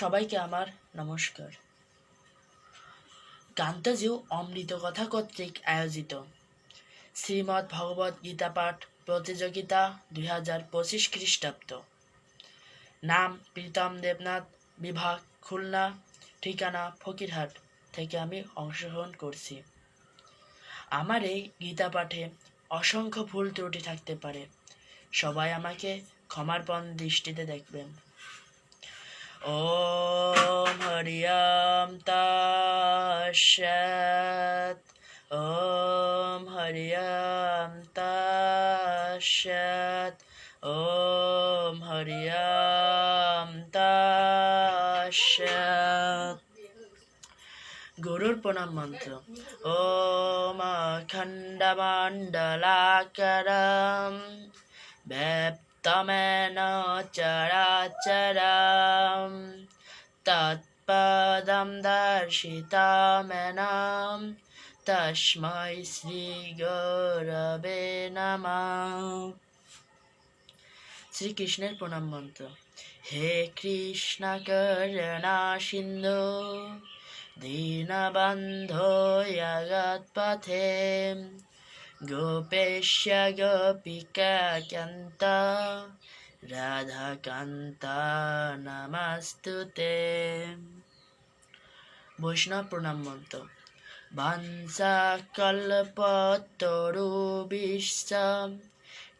সবাইকে আমার নমস্কার। কান্তজিউ অমৃত কথা কর্তৃক আয়োজিত। শ্রীমদ্ ভগবত গীতা পাঠ প্রতিযোগিতা দুই হাজার পঁচিশ খ্রিস্টাব্দ। নাম প্রীতম দেবনাথ, বিভাগ খুলনা, ঠিকানা ফকিরহাট থেকে আমি অংশগ্রহণ করছি। আমার এই গীতা পাঠে অসংখ্য ভুল ত্রুটি থাকতে পারে। সবাই আমাকে ক্ষমার্পণ দৃষ্টিতে দেখবেন। ॐ हरियं तस्सत् ॐ हरियं तस्सत् ॐ हरियं तस्सत् গুরুর প্রণাম মন্ত্র ওম অখণ্ডমণ্ডলাকারম ব্যপ্তমেন চরাচরম। তৎপদম দর্শিতমেনম তস্मै শ্রীগৌরবে নমঃ। শ্রীকৃষ্ণের প্রণাম মন্ত্র। হে কৃষ্ণ করুণা সিন্ধু, দীনবন্ধো জগৎপথে। গোপেশ্য গোপিকা কান্ত রাধাকান্ত নমস্তুতে বৈষ্ণব প্রণাম মন্ত্র বাঞ্ছা কল্পতরু বিশ্ব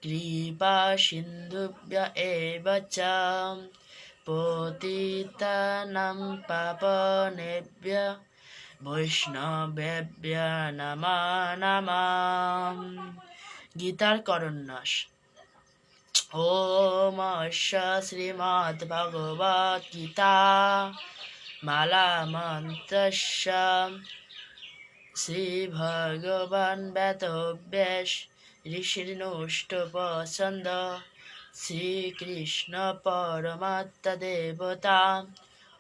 কৃপা সিন্ধুভ্য এব চ পতিতানাং পাপনেভ্য গীতার করণ্যাস ওম শ্রীমদ্ ভগবত গীতা। মালা মন্ত্রস্য। শ্রী ভগবান বেতব্যাস ঋষির্নুষ্ট পছন্দ শ্রীকৃষ্ণ পরমাত্ম দেবতা।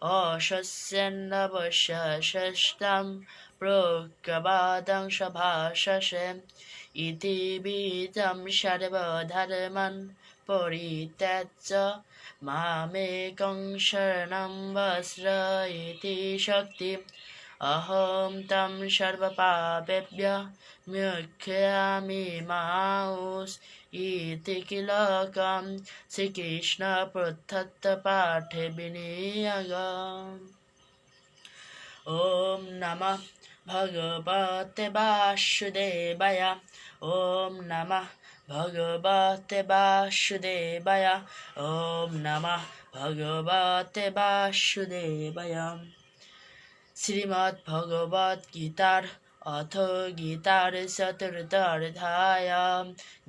অশস্যন্নবশষষ্টাম প্রজ্ঞবাদং সভাষসে ইতি বিদম সর্বধর্মান পরিত্যাজ্য মামেকং শরণং বস্রয়তি শক্তি। অহম তম সর্বপাপেভ্য মুখ্যামি মাউস माउस इति किलकं श्रीकृष्णपृथत्पाठे विनियोग ॐ नमः भगवते वासुदेवाय ॐ नमः भगवते वासुदेवाय ॐ नमः भगवते वासुदेवाय শ্রীমদ্ ভগবত গীতার অথ গীতার চতুর্থ অধ্যায়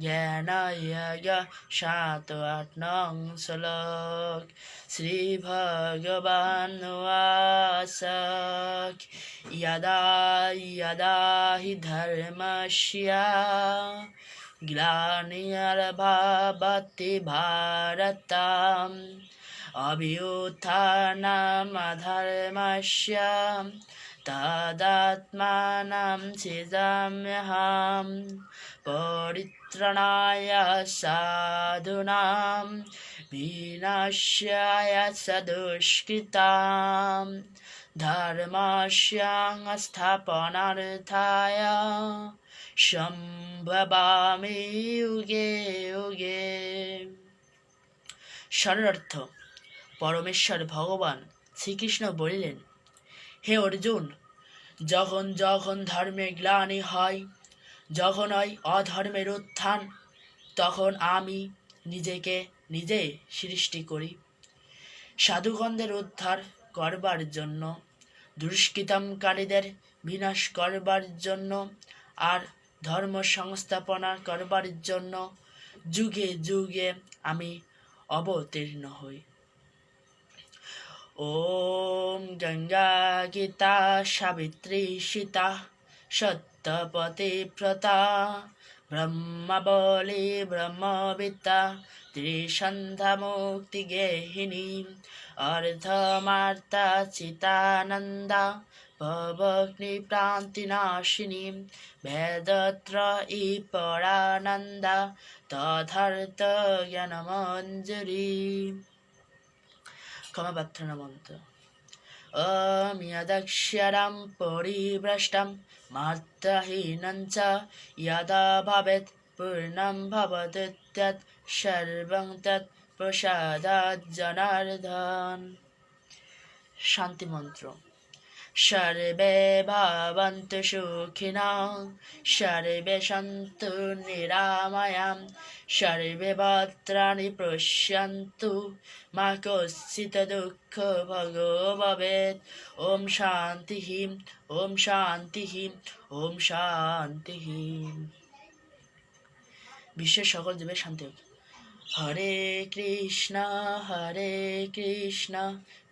জ্ঞানয়োগ সাত আট নং শ্লোক শ্রী ভগবান यदा यदा हि धर्मस्य ग्लानिर्भवति भारतम् अभ्युत्थानमधर्मस्य तदात्मानं सिजाम्यहं परित्रणाय साधूनां विनाश्याय सदुष्कृतां धर्मस्यास्थापनार्थाय সম্ভবামি যুগে যুগে শরণার্থ পরমেশ্বর ভগবান শ্রীকৃষ্ণ বলিলেন হে অর্জুন, যখন যখন ধর্মের গ্লানি হয়, যখন হয় অধর্মের উত্থান, তখন আমি নিজেকে নিজে সৃষ্টি করি। সাধুগণদের উদ্ধার করবার জন্য দুষ্কৃতমকারীদের বিনাশ করবার জন্য, আর ধর্ম সংস্থাপনা করবার জন্য যুগে যুগে আমি অবতীর্ণ হই। ॐ गङ्गा गीता सावित्री सीता सत्यपति प्रता ब्रह्मबली ब्रह्मविद्या त्रिसन्ध्यामुक्तिगेहिनी अर्धमार्ता चितानन्दा भवग्निप्रान्तिनाशिनी वेदत्रयी परानन्दा তথার্থ জ্ঞানমঞ্জুরি ক্ষমা প্রার্থনা মন্ত্র। অমিয়াদাক্ষ্যরাম পরিভ্রষ্টাম মাত্রাহীনঞ্চ যদা ভবেত পূর্ণম ভবতেত্যত সর্বং তৎ প্রসাদাত জনার্দন শান্তি মন্ত্র। সর্বে ভাবন্তু সুখিনা, সর্বে সন্তু নিরাময়াম, সর্বে ভদ্রাণি পশ্যন্তু মা কশ্চিত দুঃখ ভগো ভবেৎ ওম শান্তি ওম শান্তি ওম শান্তি বিশ্বের সকল জীবের শান্তি হরে কৃষ্ণ হরে কৃষ্ণ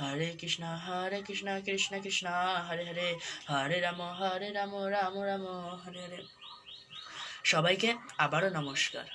হরে কৃষ্ণ হরে কৃষ্ণ কৃষ্ণ কৃষ্ণ হরে হরে হরে রাম হরে রাম রাম রাম হরে হরে সবাইকে আবারও নমস্কার।